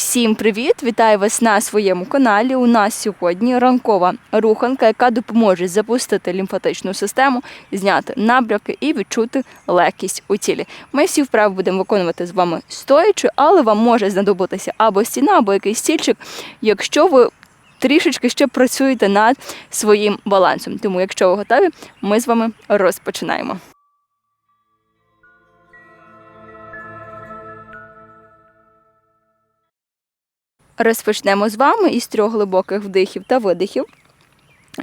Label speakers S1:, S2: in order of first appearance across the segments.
S1: Всім привіт! Вітаю вас на своєму каналі. У нас сьогодні ранкова руханка, яка допоможе запустити лімфатичну систему, зняти набряки і відчути легкість у тілі. Ми всі вправи будемо виконувати з вами стоячи, але вам може знадобитися або стіна, або якийсь стільчик, якщо ви трішечки ще працюєте над своїм балансом. Тому, якщо ви готові, ми з вами розпочинаємо. Розпочнемо з вами із трьох глибоких вдихів та видихів.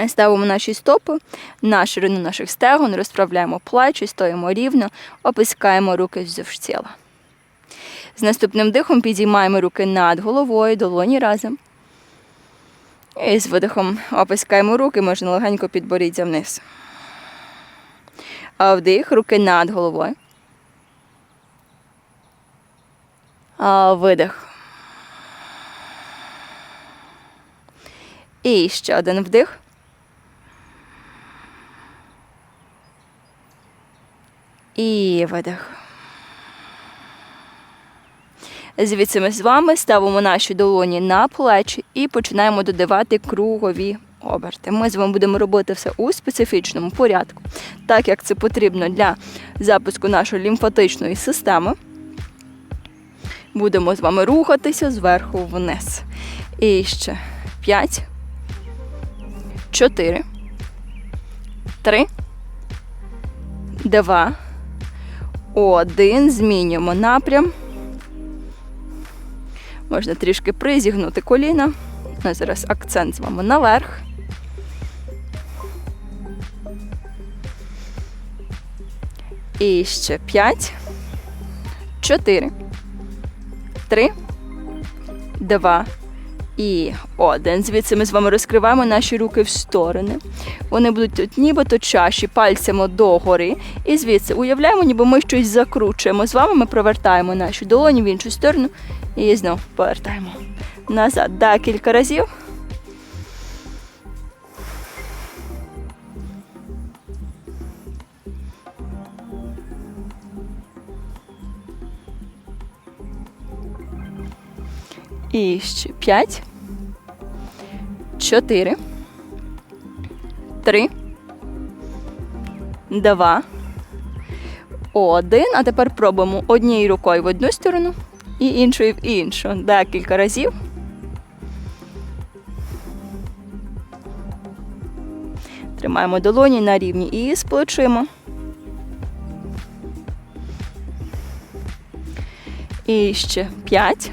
S1: Ставимо наші стопи на ширину наших стегон, розправляємо плечі, стоїмо рівно, опускаємо руки вздовж тіла. З наступним дихом підіймаємо руки над головою, долоні разом. І з видихом опускаємо руки, можна легенько підборіддя вниз. А вдих, руки над головою. А видих. І ще один вдих. І видих. Звідси ми з вами ставимо наші долоні на плечі і починаємо додавати кругові оберти. Ми з вами будемо робити все у специфічному порядку, так як це потрібно для запуску нашої лімфатичної системи. Будемо з вами рухатися зверху вниз. І ще 5, 4, 3, 2, 1. Змінюємо напрям. Можна трішки призігнути коліна. У нас зараз акцент з вами наверх. І ще 5, 4, 3, 2 і один. Звідси ми з вами розкриваємо наші руки в сторони. Вони будуть тут нібито чаші пальцями догори. І звідси уявляємо, ніби ми щось закручуємо. З вами ми провертаємо наші долоні в іншу сторону і знову повертаємо назад декілька разів. І ще п'ять, чотири, три, два, один. А тепер пробуємо однією рукою в одну сторону і іншою в іншу. Декілька разів. Тримаємо долоні на рівні і з. І ще п'ять.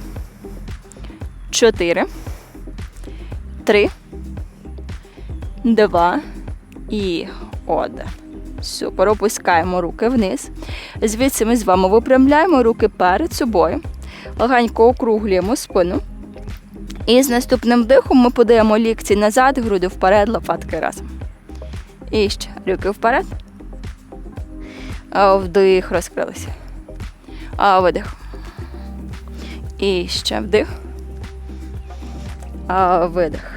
S1: Чотири, три, два і один. Супер. Опускаємо руки вниз. Звідси ми з вами випрямляємо руки перед собою. Легенько округлюємо спину. І з наступним вдихом ми подаємо лікці назад, груди вперед, лопатки разом. І ще руки вперед. Вдих, розкрилися. А, Видих. І ще вдих. Видих.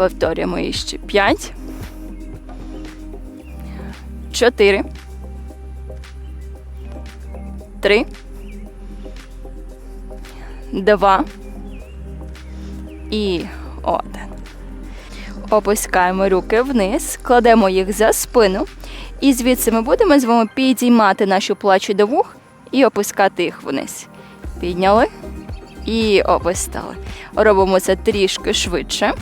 S1: Повторюємо іще 5, 4, 3, 2 і 1. Опускаємо руки вниз, кладемо їх за спину. І звідси ми будемо з вами підіймати наші плечі до вух і опускати їх вниз. Підняли і опустили. Робимо це трішки швидше.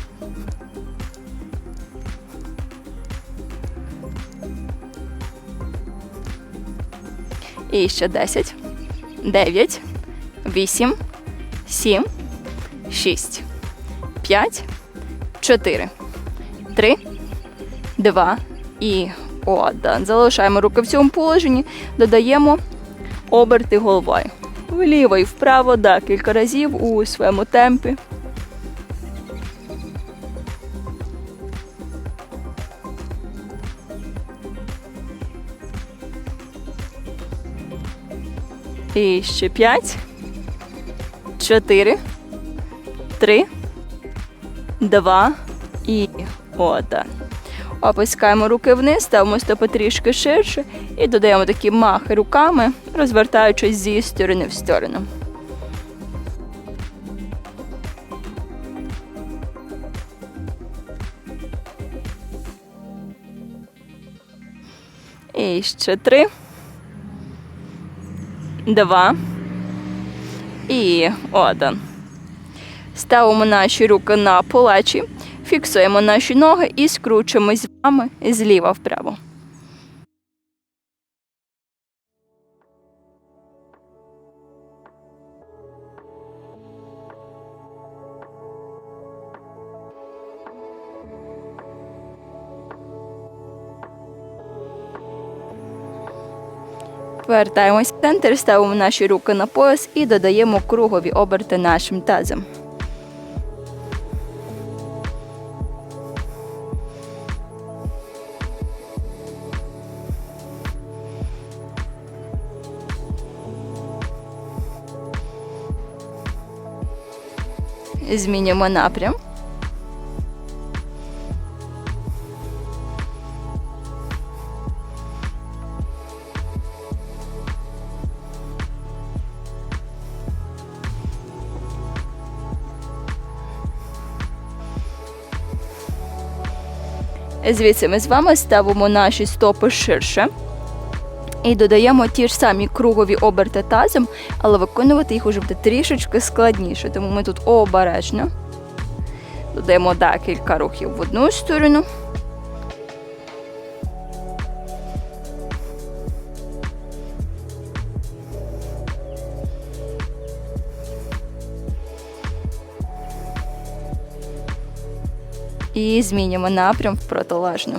S1: І ще 10, 9, 8, 7, 6, 5, 4, 3, 2 і один. Залишаємо руки в цьому положенні, додаємо оберти головою. Вліво і вправо, декілька разів у своєму темпі. І ще п'ять, чотири, три, два і один. Опускаємо руки вниз, ставимо стопи трішки ширше і додаємо такі махи руками, розвертаючись зі сторони в сторону. І ще три. Два. І один. Ставимо наші руки на плечі, фіксуємо наші ноги і скручуємось з вами зліва вправо. Повертаємось в центр, ставимо наші руки на пояс і додаємо кругові оберти нашим тазом. Змінюємо напрям. Звідси ми з вами ставимо наші стопи ширше. І додаємо ті ж самі кругові оберти тазом, але виконувати їх уже буде трішечки складніше. Тому ми тут обережно додаємо декілька рухів в одну сторону. І змінюємо напрям в протилежну.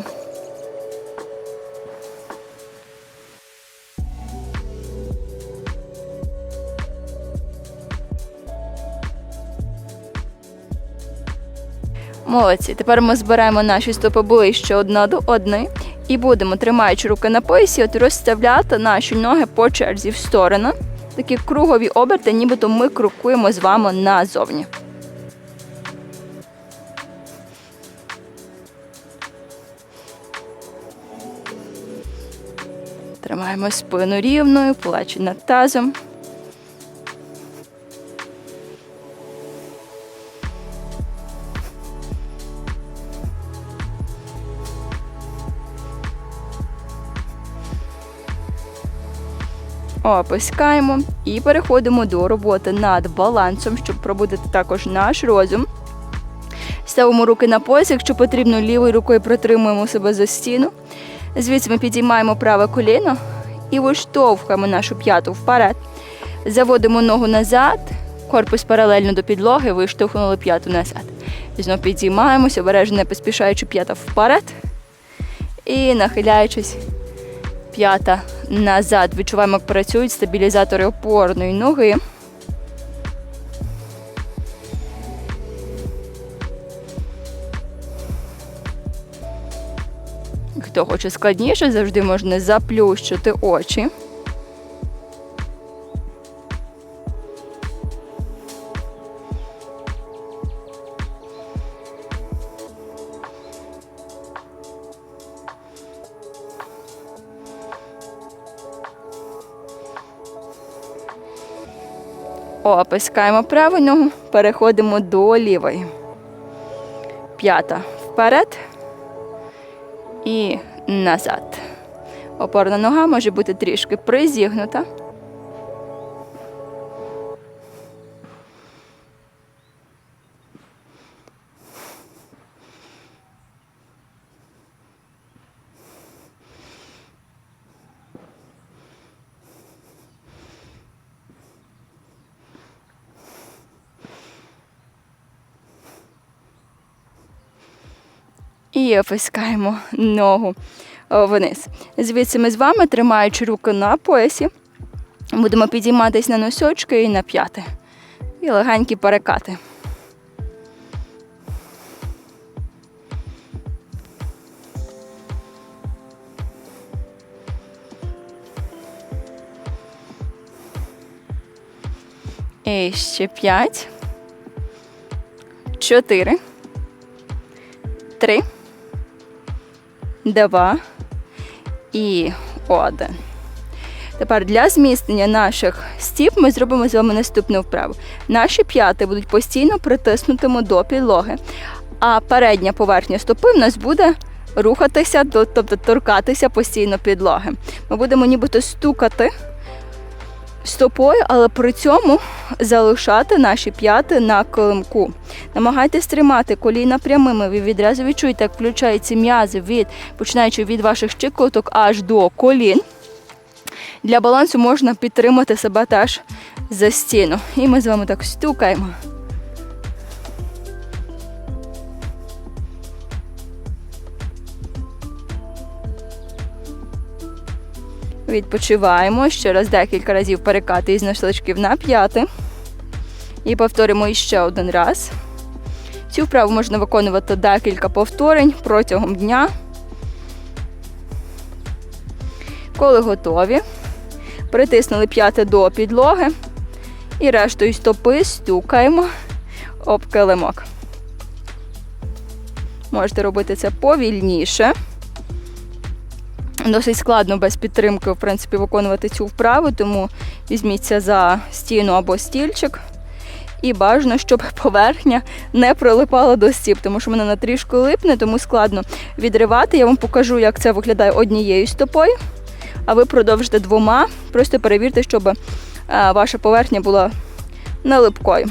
S1: Молодці. Тепер ми збираємо наші стопи ближче одна до одної і будемо, тримаючи руки на поясі, от розставляти наші ноги по черзі в сторону. Такі кругові оберти, нібито ми крокуємо з вами назовні. Тримаємо спину рівною, плечі над тазом. Опускаємо і переходимо до роботи над балансом, щоб пробудити також наш розум. Ставимо руки на пояс, якщо потрібно, лівою рукою протримуємо себе за стіну. Звідси ми підіймаємо праве коліно і виштовхуємо нашу п'яту вперед. Заводимо ногу назад, корпус паралельно до підлоги, виштовхнули п'яту назад. Знову підіймаємося, обережно поспішаючи п'ята вперед. І нахиляючись п'ята назад. Відчуваємо, як працюють стабілізатори опорної ноги. Хто хоче складніше, завжди можна заплющити очі. Опускаємо праву ногу, переходимо до лівої. П'ята вперед і назад. Опорна нога може бути трішки призігнута. І опускаємо ногу вниз. Звідси ми з вами, тримаючи руки на поясі, будемо підійматися на носочки і на п'яти. І легенькі перекати. І ще п'ять. Чотири. Три два і один. Тепер для зміцнення наших стіп ми зробимо з вами наступну вправу. Наші п'яти будуть постійно притиснутими до підлоги, а передня поверхня стопи в нас буде рухатися, тобто торкатися постійно підлоги. Ми будемо нібито стукати стопою, але при цьому залишати наші п'яти на килимку. Намагайтесь тримати коліна прямими. Ви відразу відчуєте, як включаються м'язи від починаючи від ваших щиколоток аж до колін. Для балансу можна підтримати себе теж за стіну. І ми з вами так стукаємо. Відпочиваємо. Ще раз декілька разів перекати із носочків на п'яти. І повторимо іще один раз. Цю вправу можна виконувати декілька повторень протягом дня. Коли готові, притиснули п'яти до підлоги і рештою стопи стукаємо об килимок. Можете робити це повільніше. Досить складно без підтримки, в принципі, виконувати цю вправу, тому візьміться за стіну або стільчик. І бажано, щоб поверхня не прилипала до стіп, тому що вона на трішку липне, тому складно відривати. Я вам покажу, як це виглядає однією стопою, а ви продовжите двома. Просто перевірте, щоб е, ваша поверхня була не липкою.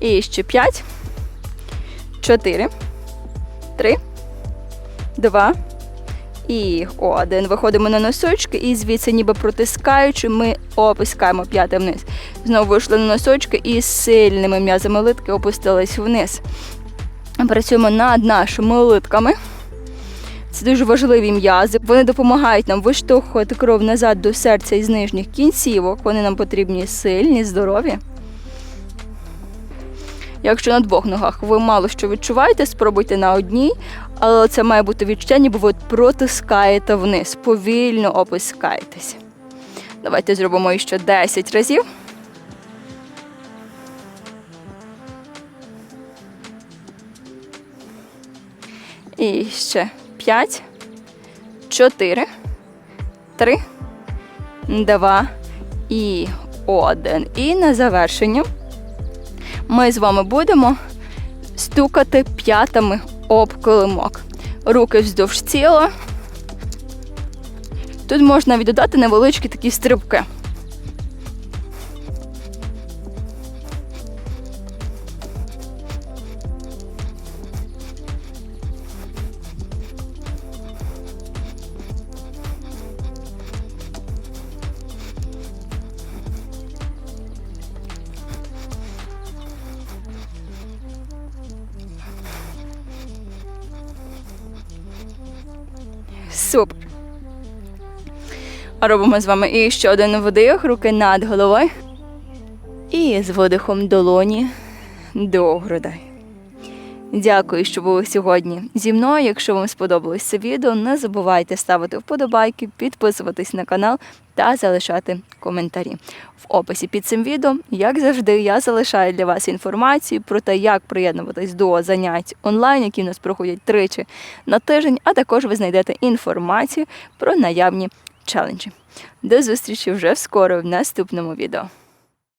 S1: І ще п'ять. 4, 3, 2 і один. Виходимо на носочки і звідси, ніби протискаючи, ми опускаємо п'яте вниз. Знову вийшли на носочки і сильними м'язами литки опустились вниз. Працюємо над нашими литками. Це дуже важливі м'язи. Вони допомагають нам виштовхувати кров назад до серця із нижніх кінцівок. Вони нам потрібні сильні, здорові. Якщо на двох ногах ви мало що відчуваєте, спробуйте на одній, але це має бути відчуття, ніби ви протискаєте вниз, повільно опускаєтесь. Давайте зробимо ще 10 разів. І ще 5, 4, 3, 2 і 1. І на завершення ми з вами будемо стукати п'ятами об килимок. Руки вздовж тіла. Тут можна віддати невеличкі такі стрибки. Робимо з вами і ще один вдих, руки над головою. І з видихом долоні до грудей. Дякую, що були сьогодні зі мною. Якщо вам сподобалось це відео, не забувайте ставити вподобайки, підписуватись на канал та залишати коментарі. В описі під цим відео, як завжди, я залишаю для вас інформацію про те, як приєднуватись до занять онлайн, які в нас проходять тричі на тиждень, а також ви знайдете інформацію про наявні челенджі. До зустрічі вже скоро в наступному відео.